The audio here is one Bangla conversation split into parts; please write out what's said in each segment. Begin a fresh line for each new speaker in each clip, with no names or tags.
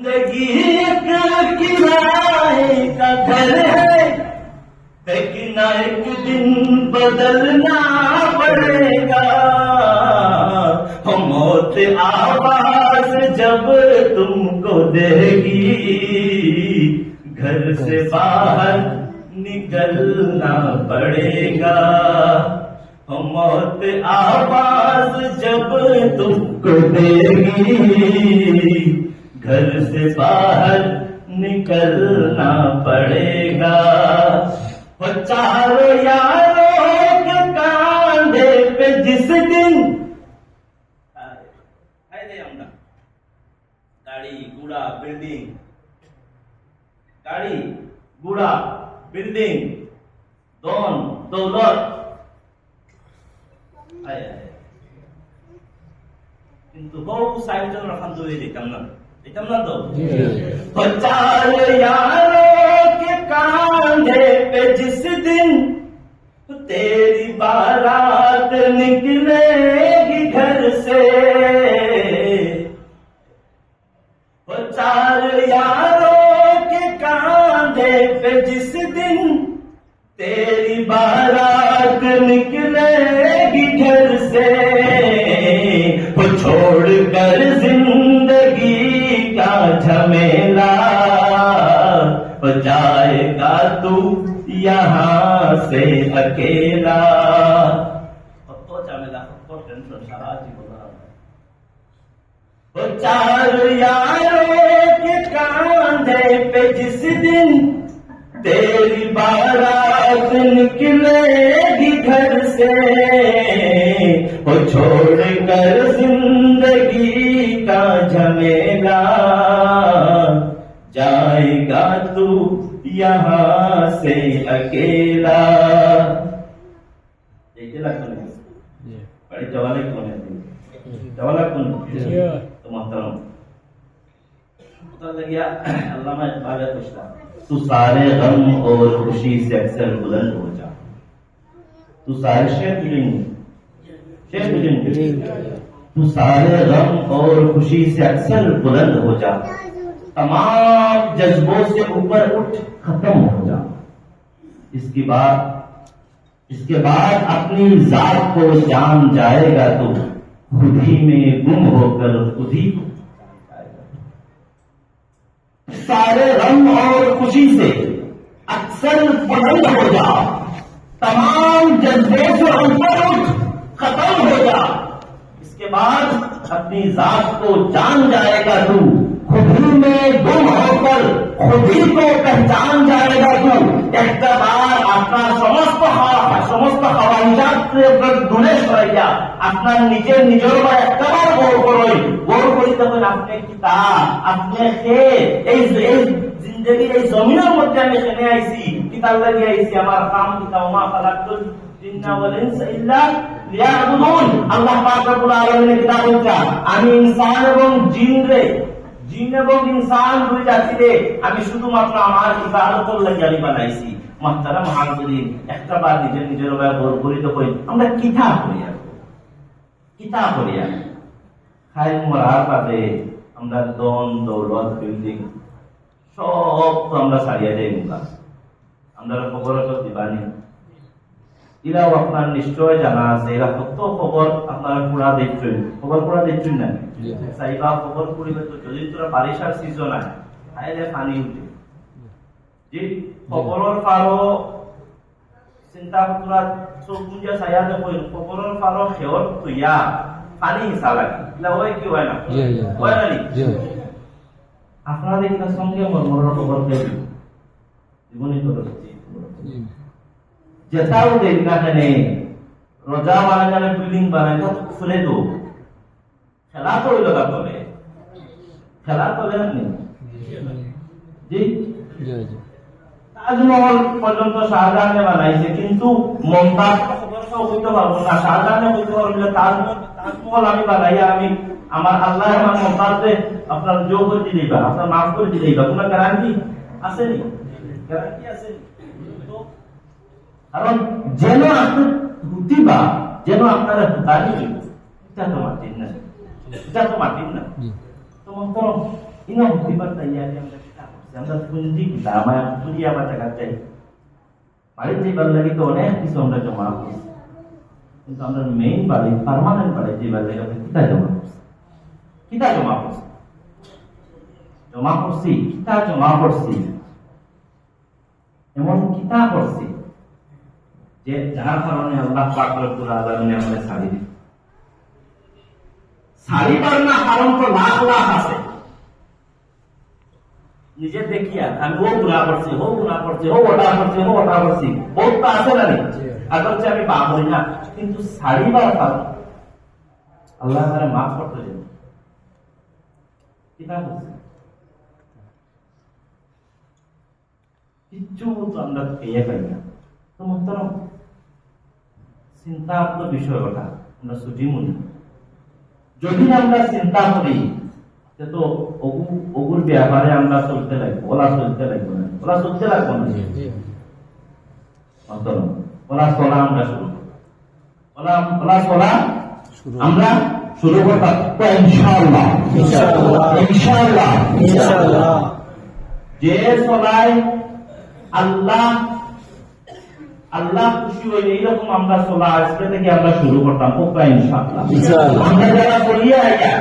زندگی کا کرائے گھر ہے لیکن ایک دن بدلنا پڑے گا۔ موت آواز جب تم کو دے گی، گھر سے باہر نکلنا پڑے گا۔ موت آواز جب تم کو دے گی گھر سے باہر نکلنا پڑے گا۔ چارو یارو کاندھے پہ جس دن گاڑی گوڑا بلڈنگ گاڑی گوڑا بلڈنگ دون، دولت۔ ریتم جی۔ یاروں کے کاندھے پہ جس دن تیرے جائے گا تو یہاں سے اکیلا۔ چار یاروں کے کاندھے پہ جس دن تیری بارات نکلے گی گھر سے، وہ چھوڑ کر زندگی گا تو یہاں سے اکیلا بڑے جوالے کون ہے جوالا کون تو محترم لگیا علامہ اقبال ہے پوچھتا تو سارے غم اور خوشی سے اکثر بلند ہو جا تو سارے شیر ملیں گے شیر ملیں گے تو سارے غم اور خوشی سے اکثر بلند ہو جا تمام جذبوں سے اوپر اٹھ ختم ہو جا۔ اس کی بات اس کے بعد اپنی ذات کو جان جائے گا تو خود ہی میں گم ہو کر خود ہی سارے رنگ اور خوشی سے اکثر بلند ہو جا۔ تمام جذبے سے اوپر اٹھ ختم ہو جا۔ اس کے بعد اپنی ذات کو جان جائے گا تو में गुम होकर खुद ही को पहचान जाएगा तू একবার আপনার সমস্ত খাওয়া সমস্ত খাওয়া হিসাব দূরে সরাইয়া আপনার নিজের নিজের বা একটাবার গৌর করই গৌর করিতে হলে আপনি কি তা আপনি কে এই এই জিন্দগির এই জমিনের মধ্যে আমি এখানে আইছি কিতাব লাগিয়ে আইছি আমার কাম কিতা ওমা খালাকুল জিন্না ওয়াল ইনসা ইল্লা লিয়াবুদুন আল্লাহ পাক রব্বুল আলামিনের কিতাব বলছে আমি ইনসান এবং জিন রে জিন এবং ইনসান দুই জাতিরে আমি শুধুমাত্র আমার ইবাদতের লাগি আমি বানাইছি। মাহতারা মহানগরীন একটা বার নিজের নিজের করিতে কই, আমরা কিতা করিয়া কিতা করিয়া খাই মরার বাদে আমরা দন, দৌলত, বিল্ডিং, সব তো আমরা ছাড়িয়ে যাই মুখা আমরা খবর দিবানি। এরাও আপনার নিশ্চয় জানা আছে। এরা কত খবর আপনারা পুরা দেখছেন খবর পুরা দেখছেন না চাইবা খবর যদি তোরা বারিশার সিজন আয় তাইলে পানি উঠে। যে খবরের ফারো চিন্তা তোরা চোখ চাইয়া দেখো খবরের ফারো তুইয়া পানি হিসা লাগে। এগুলা হয় কি হয় না। হয় না এগুলোর সঙ্গে মর্মরের খবর জীবনী যেটাও দেখা জানে রোজা বানায় বিল্ডিং বানায় তা তো খুলে দো খেলা তো ওই লগা তলে খেলা তলে আপনি জি? তাজমহল পর্যন্ত শাহজাহানে বানাইছে, কিন্তু মমতাজ হইতে পারব না। শাহজাহানে হইতে পারব তাজমহল আমি বানাইয়া আমি আমার আল্লাহ আমার মমতাজে আপনার যোগ করে দিলেই বা আপনার মাফ করে দিলেই বা কোনো গ্যারান্টি আছে নি গ্যারান্টি আছে নি? তো কারণ যেন আপনি হুতিবা যেন আপনারা হুতারি এটা তো মাতিন না এটা তো মাতিন না তো মহতরম ইনো হইবার তাই আগে আমরা কিতা করছি আমরা পুঁজি কিতা আমার পুঁজি আমার টাকা চাই বাড়ির যেবার লাগে তো অনেক কিছু আমরা জমা করছি কিন্তু আমরা মেইন বাড়ি পার্মানেন্ট বাড়ি যেবার লাগে আমরা কিতা জমা করছি কিতা জমা করছি জমা করছি কিতা জমা করছি এমন কিতা করছি যে যার কারণে আল্লাহ পাক রব্বুল আমাদের ছাড়ি দিন ছাড়িবার না কারণ তো লাখ লাখ আছে। নিজে দেখিয়া আমি ও গুণা করছি, ও গুণা করছি, ও ওটা করছি, ও ওটা করছি, বহুত তো আছে না আর হচ্ছে আমি পাপ হই না। কিন্তু ছাড়িবার কারণ আল্লাহ তারা মাফ করতে দেন কিতা করছে কিচ্ছু আমরা পেয়ে পাই না। তো মোহতারাম চিন্তার তো বিষয় ওটা আমরা ছুটি মনি যদি আমরা চিন্তা করি যে তো অগুর ব্যাপারে আমরা চলতে লাগবো ওলা চলতে লাগবো না? ওলা চলতে লাগবো না? মোহতারাম ওলা চলা আমরা শুরু করব। ওলা ওলা চলা আমরা শুরু করতাম ইনশাআল্লাহ।
ইনশাআল্লাহ।
ইনশাআল্লাহ।
ইনশাআল্লাহ।
যে চলায় আল্লাহ আল্লাহ খুশি হইলে এইরকম আমরা চলা আজকে থেকে আমরা শুরু করতাম। ইনশাআল্লাহ। আমরা যারা করিয়া আইয়া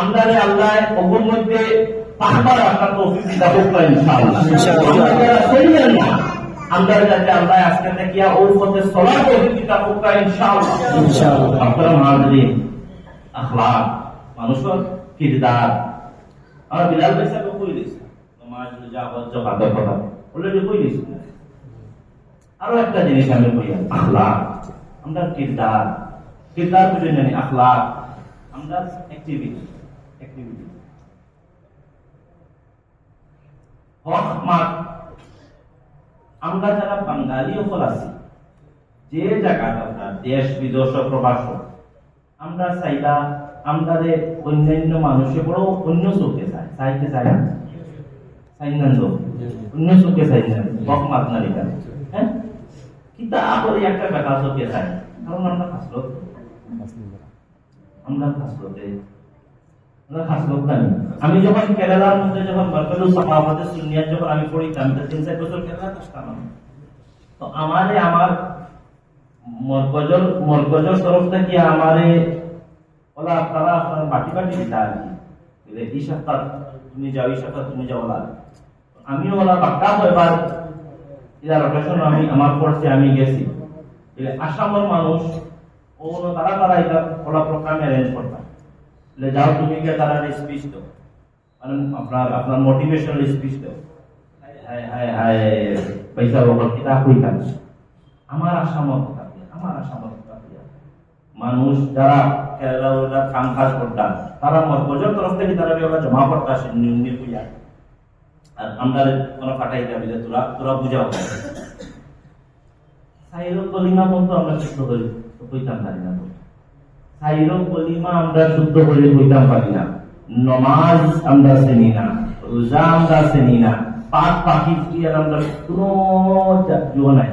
আমরা আল্লাহ ওগুর মধ্যে তৌফিক দিতা ইনশাআল্লাহ। আমরা যারা করিলেন না আমরা যাতে আল্লাহ আজকে থেকে ওই পথে চলার তৌফিক দিতা পোকা ইনশাআল্লাহ।
ইনশাআল্লাহ।
আপনারা মহাজরিন আখলাক মানুষের কিরদার। আমরা বিলাল ভাই সাহেব কই দিছি? নমাজ রোজা হজ কাদের কথা অলরেডি কই দিছি? আরও একটা জিনিস আমি কই আখলাক। আমরা কিরদার কিরদার বুঝে জানি আখলাক। আমরা অ্যাক্টিভিটি অ্যাক্টিভিটি হক আমরা যারা বাঙালি সকল আছি যে জায়গাটা আপনার দেশ বিদেশ প্রবাস আমরা চাইলা আমরা যে অন্যান্য মানুষে বড় অন্য চোখে চাই। চাইতে চাই না? চাই না অন্য চোখে চাই না। হক মাত না লিখা হ্যাঁ একটা বেটা চোখে চাই কারণ আমরা খাসলত আমরা জানি আমি। যখন কেরালার মধ্যে যখন বরকালু সাহাবাতে সুনিয়াত যখন আমি পড়িতাম তো তিন চার বছর কেরালা থাকতাম তো আমারে, আমার মরকজর মরকজর তরফ থেকে আমারে, ওলা তারা আপনার বাটি বাটি দিতা আর কি এই সপ্তাহ তুমি যাও, এই সপ্তাহ তুমি যাও, ওলা। আমিও ওলা বাক্কা এবার আমি আমার পড়ছে আমি গেছি। বলে, আসামের মানুষ ও তারা তারা এটা ওলা প্রোগ্রাম অ্যারেঞ্জ করতাম। বলে, যাও তুমি গিয়ে তারা স্পিচ মানে আপনার আপনার মোটিভেশনাল স্পিচ দাও। মানুষ যারা কাম কাজ করতাম তারা তরফ থেকে তারা জমা করতে আসে নির্পুজা আর আমরা কোনো পাঠাই যাবি যে তোরা তোরা বুঝাও। সাইরো কলিমা মতো আমরা শুদ্ধ করি কইতাম পারি না সাইরো কলিমা আমরা শুদ্ধ করে, কইতাম পারি না। নমাজ আমরা চিনি না, রোজা আমরা চিনি না, পাক পাখি ক্রিয়ার আমরা কোনো নাই,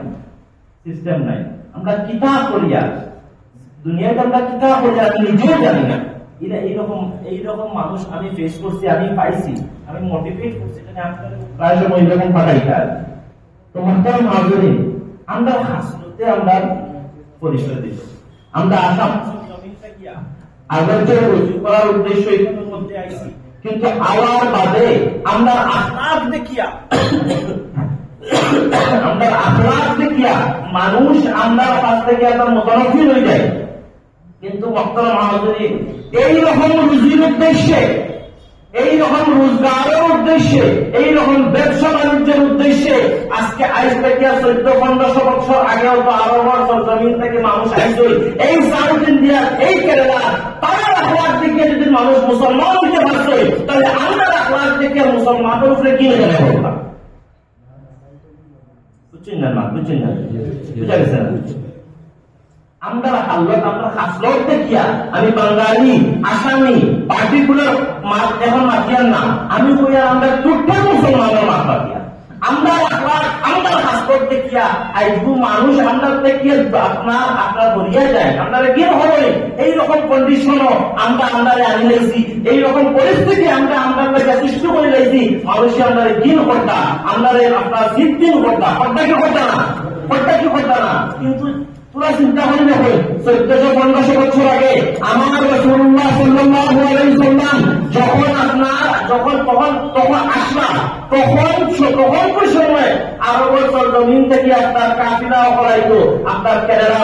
সিস্টেম নাই। আমরা কিতাব করিয়া দুনিয়াতে আমরা কিতাব করিয়া নিজেও জানি না। এরা এইরকম মানুষ আমি ফেস করছি, আমি পাইছি। আমি মোটিভেট করছি প্রায় সময় এরকম পাঠাইতে আর কি। তো আমরা হাসলতে আমরা পরিচয় দিই। আমরা আসাম রুজু করার উদ্দেশ্য মধ্যে আইছি। কিন্তু আওয়ার বাদে আমরা আখলাক দেখিয়া, আমরা আখলাক দেখিয়া মানুষ আমরা কাছ থেকে একটা মোতানফি হয়ে যায়। কিন্তু বক্তব্য মহাজনী এইরকম রুজির উদ্দেশ্যে এইরকম রোজগারের উদ্দেশ্যে এইরকম ব্যবসা বাণিজ্যের উদ্দেশ্যে আজকে আজ থেকে চোদ্দ পনেরোশো বছর আগেও তো আরও বছর জমিন থেকে মানুষ আসছে এই সাউথ ইন্ডিয়ার এই কেরালা তারা আখলাক দিকে যদি মানুষ মুসলমান হইতে পারছে, তাহলে আমরা আখলাক দিকে মুসলমানের উপরে কি হয়ে যাবে বুঝছেন না বুঝছেন না? বুঝা গেছে না? আমরা হাল্লত আমরা হাসলত দেখিয়া আমি বাঙালি, আসামি, পার্টিকুলার এখন মাতিয়ার না আমি কইয়া আমরা টুটটা মুসলমানের মাত পাতিয়া আমরা আমরা হাসলত দেখিয়া আইবু মানুষ, আমরা দেখিয়া আপনার আপনার বলিয়া যায় আপনারা কি হবে এইরকম কন্ডিশনও আমরা আন্ডারে আনি লাইছি। এইরকম পরিস্থিতি আমরা আমরা সৃষ্টি করে লাইছি মানুষকে আমরা দিন করতা আমরা আপনার সিদ্দিন করতা করতা কি করতা না? করতা কি করতা না? কিন্তু তোরা চিন্তা করি না চোদ্দশো পনেরোশো বছর আগে আমার রসুল্লাহ আলাইহি সাল্লাম যখন আপনার, যখন, তখন তখন আসলা তখন তখন কোন সময় আরবের জমিন থেকে আপনার কাফিলা করাইতো আপনার কেরালা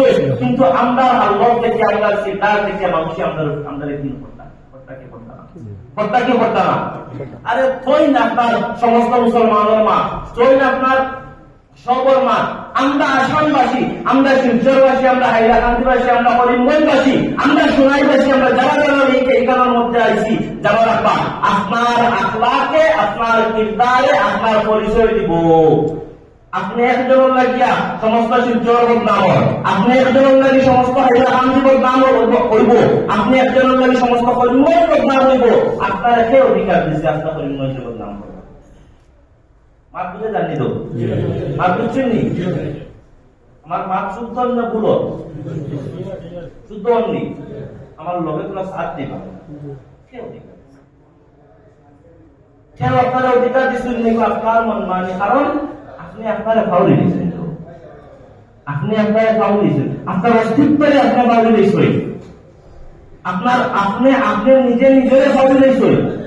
হয়েছে, কিন্তু আমরা আল্লাহ দেখে আমরা কিরদার দেখে মানুষ আমরা আমরা দিন করতা করতাম। না? আরে তুই না আপনার সমস্ত মুসলমানের মা তুই না আপনার সবর মা। আমরা আসামবাসী, আমরা শিবচরবাসী আমরা হাইলাকান্দিবাসী, আমরা করিমগঞ্জবাসী, আমরা সোনাইবাসী, আমরা যারা যারা এই এইখানের মধ্যে আইছি। যারা রাখবা আপনার আখলাকে, আপনার কিরদারে, আপনার পরিচয় দিব। আপনি একজনের লাগিয়া সমস্ত শিবচর বদনাম আপনি একজনের লাগি সমস্ত হাইলাকান্দি বদনাম হইব আপনি একজনের লাগি সমস্ত করিমগঞ্জ বদনাম হইব। আপনার একে অধিকার দিচ্ছে আপনার করিমগঞ্জ বদনাম করবে মাত বুঝে জানি তো? মাত বুঝছেন নি? আমার মাত শুদ্ধ না ভুলো? শুদ্ধ অন্যি আমার লগে কোনো সাথ দিবা কে অধিকার দিছে? কেন আপনারা অধিকার দিচ্ছেন নি আপনার মন মানে। কারণ আপনি আপনার ফাউলি দিয়েছেন আপনি আপনার ফাউলি দিয়েছেন। আপনার অস্তিত্বের আপনার ফাউলি দিয়েছেন। আপনার, আপনি আপনি নিজে নিজের ফাউলি দিয়েছেন।